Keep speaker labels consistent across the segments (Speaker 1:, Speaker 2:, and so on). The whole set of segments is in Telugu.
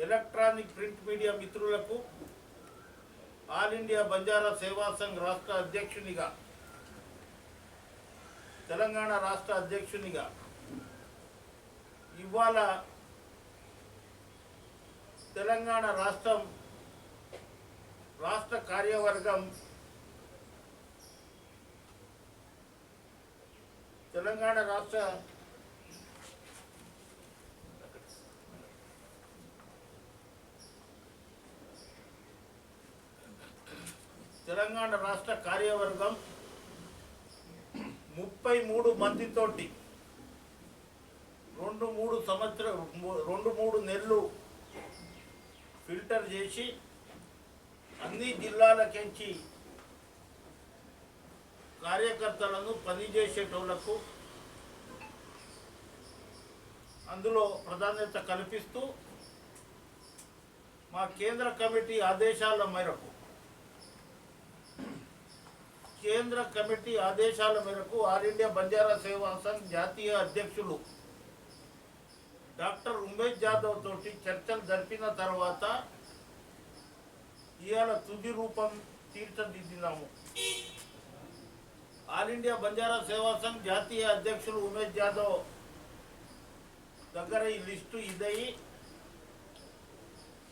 Speaker 1: ఎలక్ట్రానిక్ ప్రింట్ మీడియా మిత్రులకు ఆల్ ఇండియా బంజారా సేవా సంఘ్ రాష్ట్ర అధ్యక్షునిగా తెలంగాణ రాష్ట్ర అధ్యక్షునిగా ఇవాళ తెలంగాణ రాష్ట్రం రాష్ట్ర కార్యవర్గం తెలంగాణ రాష్ట్ర తెలంగాణ రాష్ట్ర కార్యవర్గం ముప్పై మూడు మందితోటి రెండు మూడు సంవత్సరం రెండు మూడు నెలలు ఫిల్టర్ చేసి అన్ని జిల్లాలకెంచి కార్యకర్తలను పనిచేసేటోళ్ళకు అందులో ప్రాధాన్యత కల్పిస్తూ మా కేంద్ర కమిటీ ఆదేశాల మేరకు కేంద్ర కమిటీ ఆదేశాల మేరకు ఆల్ ఇండియా బంజారా సేవా సంఘ్ జాతీయ అధ్యక్షులు డాక్టర్ ఉమేష్ జాదవ్ తోటి చర్చలు జరిపిన తర్వాత ఇవాళ తుది రూపం తీర్చిదిద్దినాము. ఆల్ ఇండియా బంజారా సేవా సంఘ్ జాతీయ అధ్యక్షులు ఉమేష్ జాదవ్ దగ్గర ఈ లిస్టు ఇదయి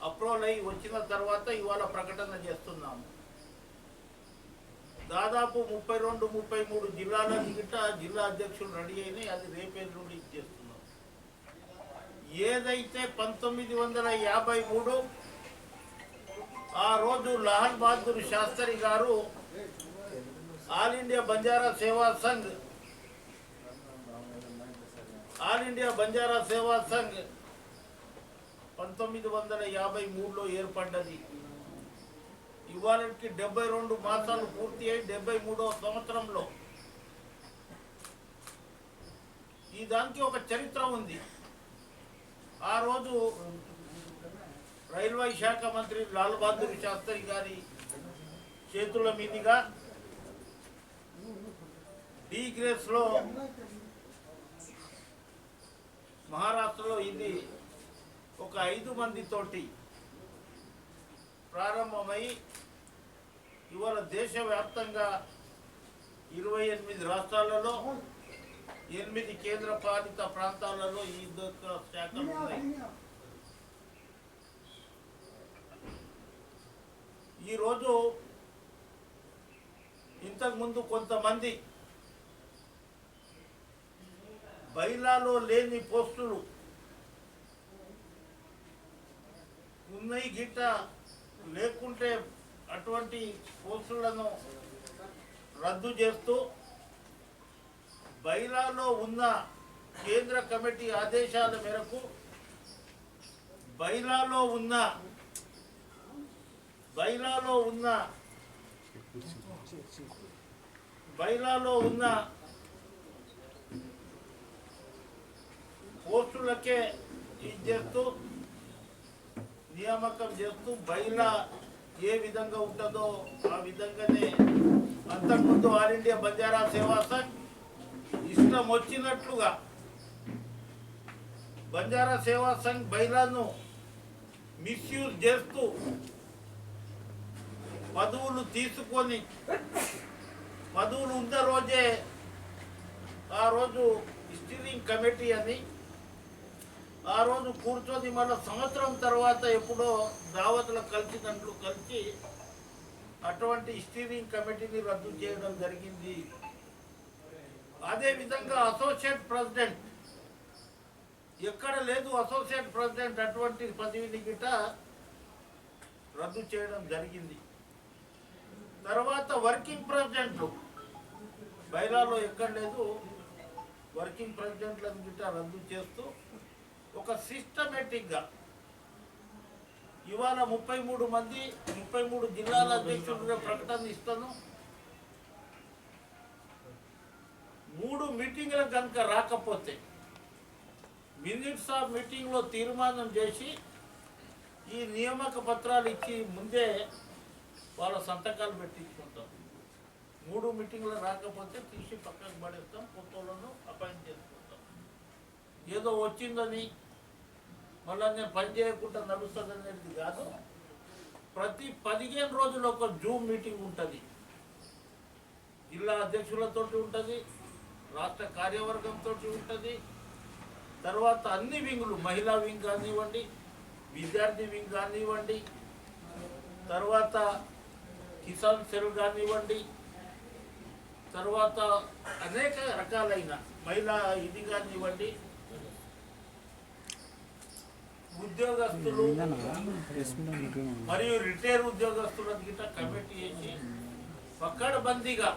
Speaker 1: అప్రూవల్ అయి వచ్చిన తర్వాత ఇవాళ ప్రకటన చేస్తున్నాము. దాదాపు ముప్పై రెండు ముప్పై మూడు జిల్లాల గిట్ట జిల్లా అధ్యక్షులు రెడీ అయినాయి. అది రేపే నుండి ఇచ్చేస్తున్నాం ఏదైతే పంతొమ్మిది వందల యాభై మూడు ఆ రోజు లాల్ బహదూర్ శాస్త్రి గారు all India Banjara Seva Sangh all India Banjara Seva Sangh పంతొమ్మిది వందల యాభై మూడులో ఏర్పడ్డది. ఇవాళకి డెబ్బై రెండు మాసాలు పూర్తి అయి డెబ్బై మూడవ సంవత్సరంలో. ఈ దానికి ఒక చరిత్ర ఉంది. ఆ రోజు రైల్వే శాఖ మంత్రి లాల్ బహదూర్ శాస్త్రి గారి చేతుల మీదుగా డి గ్రేస్లో మహారాష్ట్రలో ఇది ఒక ఐదు మందితోటి ప్రారంభమై ఇవాళ దేశవ్యాప్తంగా ఇరవై ఎనిమిది రాష్ట్రాలలో ఎనిమిది కేంద్ర పాలిత ప్రాంతాలలో ఈ శాఖలు ఉన్నాయి. ఈరోజు ఇంతకుముందు కొంతమంది బైలాలో లేని పోస్టులు ఉన్నాయి గిట్ట లేకుంటే అటువంటి పోస్టులను రద్దు చేస్తూ బైలాలో ఉన్న కేంద్ర కమిటీ ఆదేశాల మేరకు బైలాలో ఉన్న బైలాలో ఉన్న బైలాలో ఉన్న పోస్టులకే ఇది చేస్తూ నియామకం చేస్తూ బైలా ఏ విధంగా ఉంటుందో ఆ విధంగానే అంతకుముందు ఆల్ ఇండియా బంజారా సేవా సంఘ్ ఇష్టం వచ్చినట్లుగా బంజారా సేవా సంఘ్ బైలాను మిస్యూజ్ చేస్తూ పదవులు తీసుకొని పదవులు ఉన్న రోజే ఆ రోజు స్టీరింగ్ కమిటీ అని ఆ రోజు కూర్చొని మళ్ళీ సంవత్సరం తర్వాత ఎప్పుడో దావతులు కలిసినట్లు కలిసి అటువంటి స్టీరింగ్ కమిటీని రద్దు చేయడం జరిగింది. అదేవిధంగా అసోసియేట్ ప్రెసిడెంట్ ఎక్కడ లేదు అసోసియేట్ ప్రెసిడెంట్ అటువంటి పదవిని గిట రద్దు చేయడం జరిగింది. తర్వాత వర్కింగ్ ప్రెసిడెంట్లు బైలాలో ఎక్కడ లేదు వర్కింగ్ ప్రెసిడెంట్లను గిట్ట రద్దు చేస్తూ ఒక సిస్టమేటిక్గా ఇవాళ ముప్పై మూడు మంది ముప్పై మూడు జిల్లాల అధ్యక్షులుగా ప్రకటన ఇస్తాను. మూడు మీటింగ్ల కనుక రాకపోతే మినిట్స్ ఆఫ్ మీటింగ్లో తీర్మానం చేసి ఈ నియామక పత్రాలు ఇచ్చి ముందే వాళ్ళ సంతకాలు పెట్టించుకుంటాం. మూడు మీటింగ్లు రాకపోతే తీసి పక్కకు పడేస్తాం కొత్త అపాయింట్ చేసుకుంటాం. ఏదో వచ్చిందని మళ్ళీ నేను పని చేయకుండా నడుస్తుంది అనేది కాదు. ప్రతి పదిహేను రోజులు ఒక జూమ్ మీటింగ్ ఉంటుంది. జిల్లా అధ్యక్షులతో ఉంటుంది రాష్ట్ర కార్యవర్గంతో ఉంటుంది. తర్వాత అన్ని వింగులు మహిళా వింగ్ కానివ్వండి విద్యార్థి వింగ్ కానివ్వండి తర్వాత కిసాన్ సెల్ కానివ్వండి తర్వాత అనేక రకాలైన మహిళా ఇది కానివ్వండి ఉద్యోగస్తులు మరియు రిటైర్ ఉద్యోగస్తులకు గిట్ట కమిటీ వేసి పక్కడబందీగా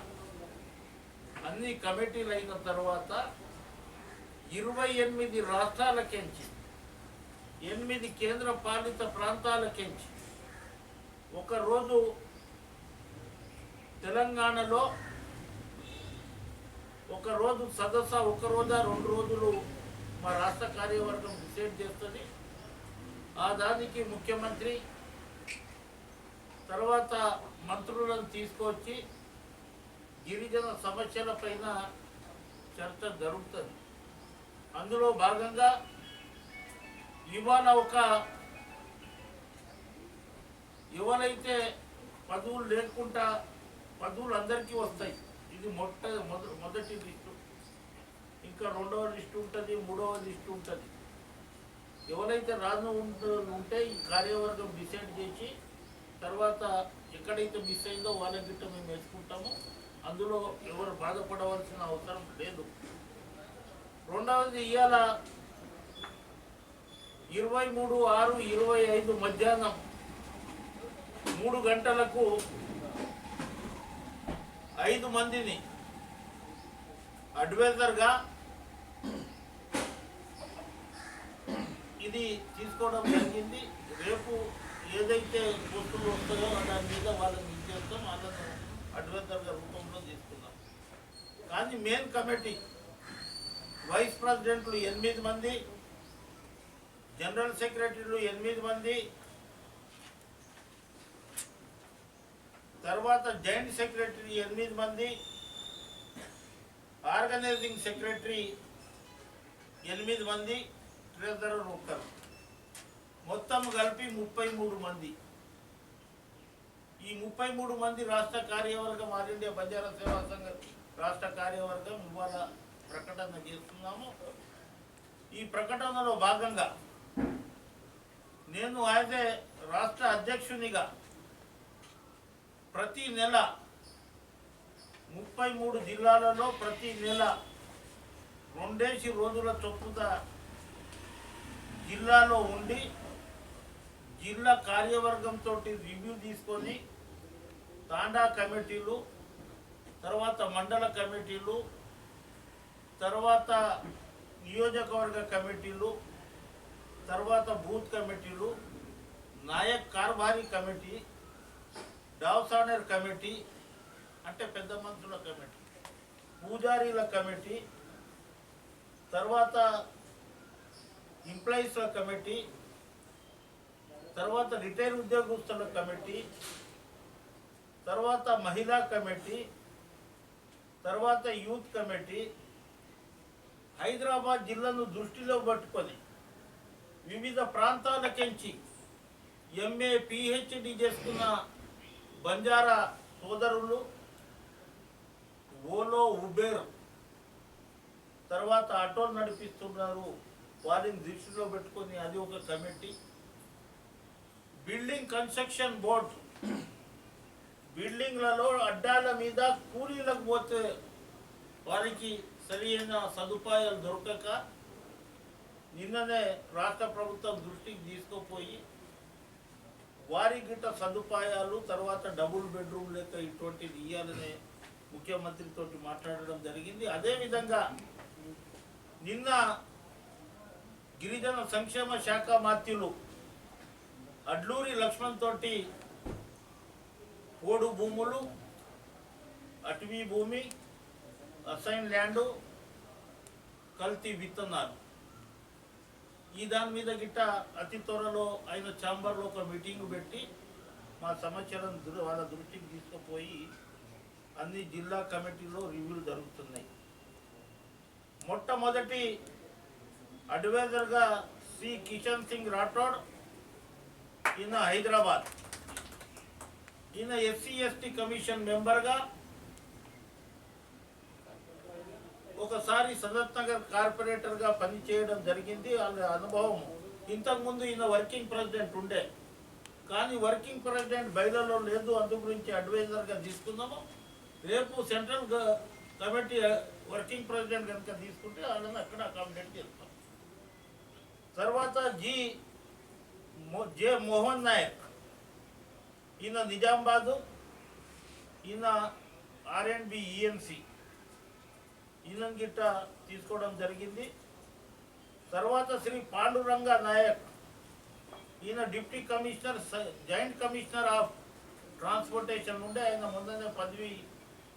Speaker 1: అన్ని కమిటీలు అయిన తర్వాత ఇరవై ఎనిమిది రాష్ట్రాలకెంచి ఎనిమిది కేంద్ర పాలిత ప్రాంతాలకెంచి ఒకరోజు తెలంగాణలో ఒక రోజు సదస్సు ఒక రోజా రెండు రోజులు మా రాష్ట్ర కార్యవర్గం డిసైడ్ చేస్తుంది. ఆ దానికి ముఖ్యమంత్రి తర్వాత మంత్రులను తీసుకొచ్చి గిరిజన సమస్యల పైన చర్చ జరుగుతుంది. అందులో భాగంగా ఇవాళ ఒక ఎవరైతే పదవులు లేకుండా పదవులు అందరికీ వస్తాయి. ఇది మొట్ట మొదటి లిస్టు. ఇంకా రెండవ లిస్టు ఉంటుంది మూడవ లిస్టు ఉంటుంది. ఎవరైతే రాను ఉంటే ఈ కార్యవర్గం డిసైడ్ చేసి తర్వాత ఎక్కడైతే మిస్ అయిందో వాళ్ళ గిట్ట మేము వేసుకుంటాము. అందులో ఎవరు బాధపడవలసిన అవసరం లేదు. రెండవది ఇవాళ ఇరవై మూడు ఆరు ఇరవై ఐదు మధ్యాహ్నం మూడు గంటలకు ఐదు మందిని అడ్వైజర్గా ఇది తీసుకోవడం జరిగింది. రేపు ఏదైతే పోస్టులు వస్తాయో దాని మీద వాళ్ళని ఇచ్చేస్తాం. వాళ్ళను అడ్వైజర్గా రూపంలో తీసుకున్నాం. కానీ మెయిన్ కమిటీ వైస్ ప్రెసిడెంట్లు ఎనిమిది మంది జనరల్ సెక్రటరీలు ఎనిమిది మంది తర్వాత జాయింట్ సెక్రటరీ ఎనిమిది మంది ఆర్గనైజింగ్ సెక్రటరీ ఎనిమిది మంది ట్రెజరర్ ఒక్కరు మొత్తం కలిపి ముప్పై మూడు మంది. ఈ ముప్పై మూడు మంది రాష్ట్ర కార్యవర్గం ఆల్ ఇండియా బంజారా సేవా సంఘ రాష్ట్ర కార్యవర్గం ఇవాళ ప్రకటన చేస్తున్నాము. ఈ ప్రకటనలో భాగంగా నేను యాజ్ ఏ రాష్ట్ర అధ్యక్షునిగా ప్రతి నెల ముప్పై మూడు జిల్లాలలో ప్రతి నెల రెండేసి రోజుల చొప్పున జిల్లాలో ఉండి జిల్లా కార్యవర్గంతో రివ్యూ తీసుకొని తాండా కమిటీలు తర్వాత మండల కమిటీలు తర్వాత నియోజకవర్గ కమిటీలు తర్వాత బూత్ కమిటీలు నాయక్ కార్భారీ కమిటీ డావ్సానర్ కమిటీ అంటే పెద్ద మనుషుల కమిటీ పూజారీల కమిటీ తర్వాత ఎంప్లాయీస్ల కమిటీ తర్వాత రిటైర్ ఉద్యోగస్తుల కమిటీ తర్వాత మహిళా కమిటీ తర్వాత యూత్ కమిటీ హైదరాబాద్ జిల్లాను దృష్టిలో పట్టుకొని వివిధ ప్రాంతాలకించి ఎంఏ పిహెచ్డి చేసుకున్న బంజారా సోదరులు ఓలో ఉబేర్ తర్వాత ఆటోలు నడిపిస్తున్నారు. వారిని దృష్టిలో పెట్టుకొని అది ఒక కమిటీ. Building construction board. బిల్డింగ్లలో అడ్డాల మీద కూలీలకు పోతే వారికి సరైన సదుపాయాలు దొరకక నిన్ననే రాష్ట్ర ప్రభుత్వం దృష్టికి తీసుకుపోయి వారి గిట్ట సదుపాయాలు తర్వాత డబుల్ బెడ్రూమ్ లెక్క ఇటువంటిది ఇవ్వాలనే ముఖ్యమంత్రితో మాట్లాడడం జరిగింది. అదేవిధంగా నిన్న గిరిజన సంక్షేమ శాఖ మాత్యులు అడ్లూరి లక్ష్మణ్ తోటి పోడు భూములు అటవీ భూమి అసైన్ ల్యాండు కల్తీ విత్తనాలు. ఈ దాని మీద గిట్ట అతి త్వరలో ఆయన ఛాంబర్లో ఒక మీటింగ్ పెట్టి మా సమాచారం వాళ్ళ దృష్టికి తీసుకుపోయి అన్ని జిల్లా కమిటీలో రివ్యూలు జరుగుతున్నాయి. మొట్టమొదటి అడ్వైజర్గా సి కిషన్ సింగ్ రాఠోడ్ ఈయన హైదరాబాద్. ఈయన ఎస్సీ ఎస్టీ కమిషన్ మెంబర్గా ఒకసారి సదత్ నగర్ కార్పొరేటర్గా పనిచేయడం జరిగింది. వాళ్ళ అనుభవం ఇంతకుముందు ఈయన వర్కింగ్ ప్రెసిడెంట్ ఉండే. కానీ వర్కింగ్ ప్రెసిడెంట్ బయలులో లేదు. అందు గురించి అడ్వైజర్గా తీసుకుందాము. రేపు సెంట్రల్ కమిటీ వర్కింగ్ ప్రెసిడెంట్ కనుక తీసుకుంటే వాళ్ళని అక్కడ అకామిడేట్ చేస్తాం. తర్వాత జి జె మోహన్ నాయక్ ఈయన నిజామాబాదు ఈయన ఆర్ అండ్ బి ఈయన గిట్ట తీసుకోవడం జరిగింది తర్వాత శ్రీ పాండురంగ నాయక్ ఈయన డిప్టీ కమిషనర్ స- జాయింట్ కమిషనర్ ఆఫ్ ట్రాన్స్పోర్టేషన్ నుండి ఆయన ముందనే పదవి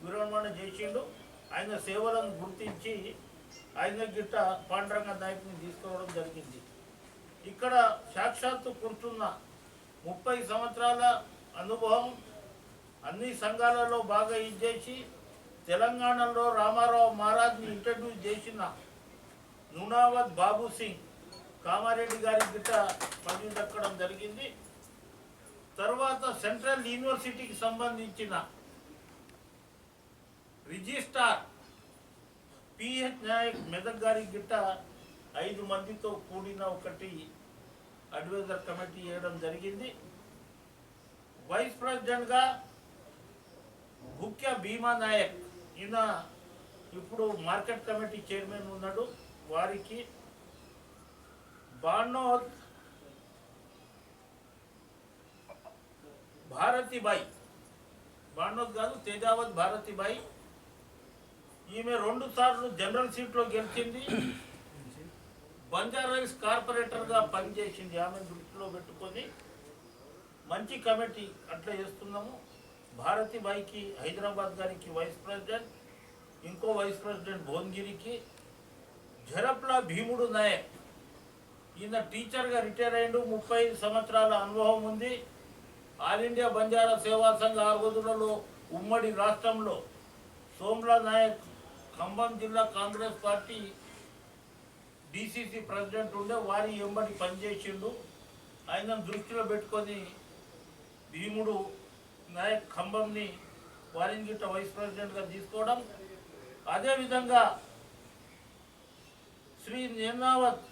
Speaker 1: విరమణ చేసిండు. ఆయన సేవలను గుర్తించి ఆయన గిట్ట పాండురంగ నాయక్ని తీసుకోవడం జరిగింది. ఇక్కడ సాక్షాత్తు కూర్చున్న ముప్పై సంవత్సరాల అనుభవం అన్ని సంఘాలలో బాగా ఇచ్చేసి తెలంగాణలో రామారావు మహారాజ్ని ఇంట్రడ్యూస్ చేసిన నునావత్ బాబు సింగ్ కామారెడ్డి గారి గిట్ట పదవి దక్కడం జరిగింది. తర్వాత సెంట్రల్ యూనివర్సిటీకి సంబంధించిన రిజిస్ట్రార్ పిహెచ్ నాయక్ మెదక్ గారి గిట్ట ఐదు మందితో కూడిన ఒకటి అడ్వైజర్ కమిటీ వేయడం జరిగింది. వైస్ ప్రెసిడెంట్గా ముఖ్య భీమా నాయక్. ఈయన ఇప్పుడు మార్కెట్ కమిటీ చైర్మన్ ఉన్నాడు. వారికి బాణోద్ భారతిబాయి బాణోద్ కాదు తేజావత్ భారతిబాయి. ఈమె రెండు సార్లు జనరల్ సీట్లో గెలిచింది. బంజారాయిల్స్ కార్పొరేటర్గా పనిచేసింది ఆమె దృష్టిలో పెట్టుకొని మంచి కమిటీ అట్లా చేస్తున్నాము. భారతిబాయికి హైదరాబాద్ గారికి వైస్ ప్రెసిడెంట్ ఇంకో వైస్ ప్రెసిడెంట్ భువనగిరికి. జరప్ల భీముడు నాయక్. ఈయన టీచర్గా రిటైర్ అయ్యిండు. ముప్పై సంవత్సరాల అనుభవం ఉంది. ఆల్ ఇండియా బంజారా సేవా సంఘ ఆరుగుదులలో ఉమ్మడి రాష్ట్రంలో సోమ్లా నాయక్ ఖమ్మం జిల్లా కాంగ్రెస్ పార్టీ డిసిసి ప్రెసిడెంట్ ఉండే వారి ఎంబడి పనిచేసిండు ఆయన దృష్టిలో పెట్టుకొని భీముడు నాయక్ ఖంభంని వారిని గిట్ట వైస్ ప్రెసిడెంట్గా తీసుకోవడం. అదేవిధంగా శ్రీ నేనావత్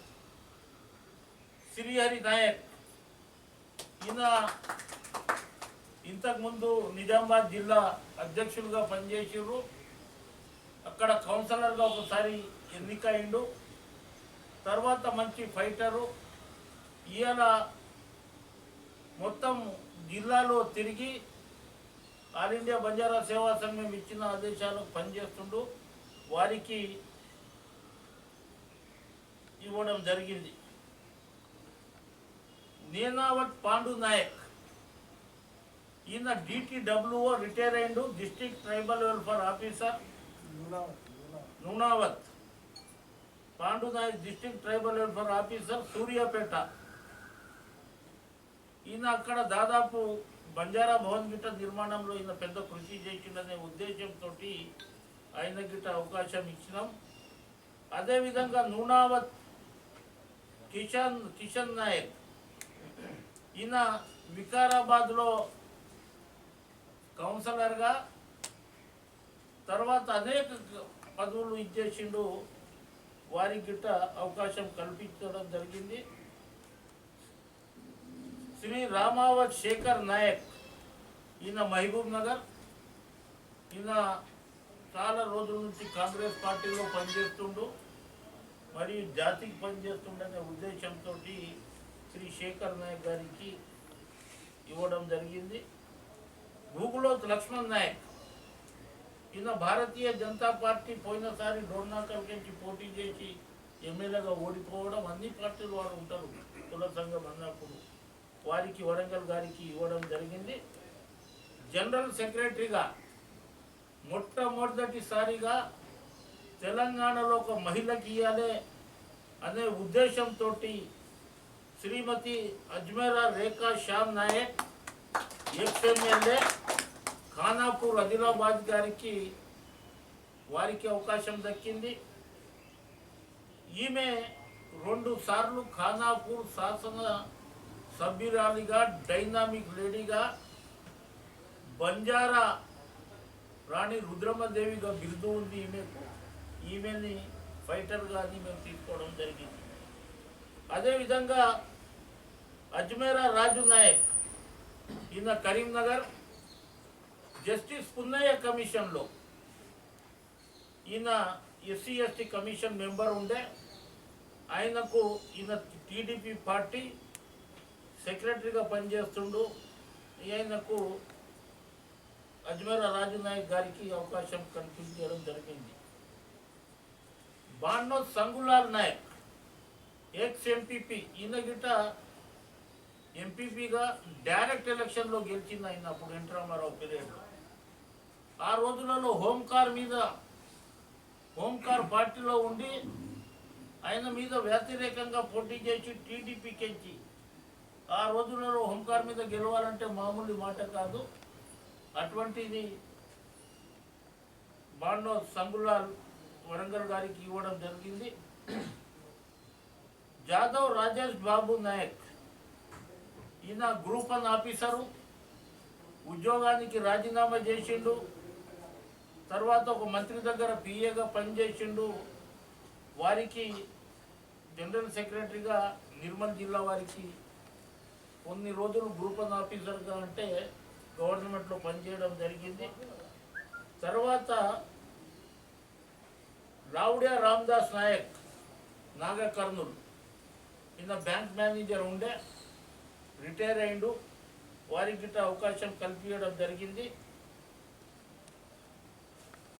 Speaker 1: శ్రీహరి నాయక్ ఈయన ఇంతకుముందు నిజామాబాద్ జిల్లా అధ్యక్షులుగా పనిచేసారు అక్కడ కౌన్సిలర్గా ఒకసారి ఎన్నికయిండు. తర్వాత మంచి ఫైటరు. ఈయన మొత్తం జిల్లాలో తిరిగి ఆల్ ఇండియా బంజారా సేవా సంఘం ఇచ్చిన ఆదేశాలకు పనిచేస్తుండు. వారికి ఇవ్వడం జరిగింది. నేనావత్ పాండు నాయక్. ఈయన డిటిడబ్ల్యూఓ రిటైర్ అయిండు. District tribal welfare officer. Nunavath. Pandu Nayak district tribal welfare officer Suryapet. ఈయన అక్కడ దాదాపు బంజారా భవన్ గిట్ట నిర్మాణంలో ఈయన పెద్ద కృషి చేసిండనే ఉద్దేశంతో ఆయన గిట్ట అవకాశం ఇచ్చినాం. అదేవిధంగా నూనావత్ కిషన్ కిషన్ నాయక్. ఈయన వికారాబాద్లో కౌన్సిలర్గా తర్వాత అనేక పదవులు ఇచ్చేసిండు వారికి గిట్ట అవకాశం కల్పించడం జరిగింది. శ్రీ రామావత్ శేఖర్ నాయక్ ఈయన మహబూబ్ నగర్. ఈయన చాలా రోజుల నుంచి కాంగ్రెస్ పార్టీలో పనిచేస్తుండు. మరియు జాతికి పనిచేస్తుండనే ఉద్దేశంతో శ్రీ శేఖర్ నాయక్ గారికి ఇవ్వడం జరిగింది. గూగులోత్ లక్ష్మణ్ నాయక్ ఈయన భారతీయ జనతా పార్టీ పోయినసారి డోర్నాకల్ నుంచి పోటీ చేసి ఎమ్మెల్యేగా ఓడిపోవడం అన్ని పార్టీలు వారు ఉంటారు. కుల సంఘం అన్నప్పుడు వారికి వరంగల్ గారికి ఇవ్వడం జరిగింది. జనరల్ సెక్రటరీగా మొట్టమొదటిసారిగా తెలంగాణలో ఒక మహిళకి ఇవ్వాలి అనే ఉద్దేశంతో శ్రీమతి అజ్మేరా రేఖా శ్యామ్ నాయక్ ఎక్స్ ఖానాపూర్ ఆదిలాబాద్ గారికి వారికి అవకాశం దక్కింది. ఈమె రెండు సార్లు ఖానాపూర్ శాసన సభ్యురాలిగా డైనామిక్ లేడీగా బంజారా రాణి రుద్రమదేవిగా బిరుదు ఉంది ఈమెకు. ఈమెని ఫైటర్గా మేము తీసుకోవడం జరిగింది. అదేవిధంగా అజ్మేరా రాజు నాయక్ ఈయన కరీంనగర్ జస్టిస్ పున్నయ్య కమిషన్లో ఈయన ఎస్సీ ఎస్టీ కమిషన్ మెంబర్ ఉండే. ఆయనకు ఈయన టీడీపీ పార్టీ సెక్రటరీగా పనిచేస్తుండు. ఆయనకు అజ్మేరా రాజు నాయక్ గారికి అవకాశం కల్పించడం జరిగింది. బాండో సంగులాల్ నాయక్ ఎక్స్ ఎంపీపీ ఈయన గిట ఎంపీపీగా డైరెక్ట్ ఎలక్షన్లో గెలిచింది ఆయన అప్పుడు ఎన్ రామారావు పీరియడ్లో. ఆ రోజులలో హోంకార్ మీద హోంకార్ పార్టీలో ఉండి ఆయన మీద వ్యతిరేకంగా పోటీ చేసి టీడీపీకి ఎంచి ఆ రోజులలో హోంకార్ మీద గెలవాలంటే మామూలు మాట కాదు. అటువంటిది బాండో సంగులాల్ వరంగల్ గారికి ఇవ్వడం జరిగింది. జాదవ్ రాజేష్ బాబు నాయక్. ఈయన గ్రూప్ వన్ ఆఫీసరు ఉద్యోగానికి రాజీనామా చేసిండు తర్వాత ఒక మంత్రి దగ్గర పిఏగా పనిచేసిండు. వారికి జనరల్ సెక్రటరీగా నిర్మల్ జిల్లా వారికి కొన్ని రోజులు గ్రూప్ వన్ ఆఫీసర్గా అంటే గవర్నమెంట్లో పనిచేయడం జరిగింది. తర్వాత రావుడియా రామ్దాస్ నాయక్ నాగ కర్నూలు ఈయన బ్యాంక్ మేనేజర్ ఉండే. రిటైర్ అయిండు. వారికి గిట్ట అవకాశం కల్పించడం జరిగింది.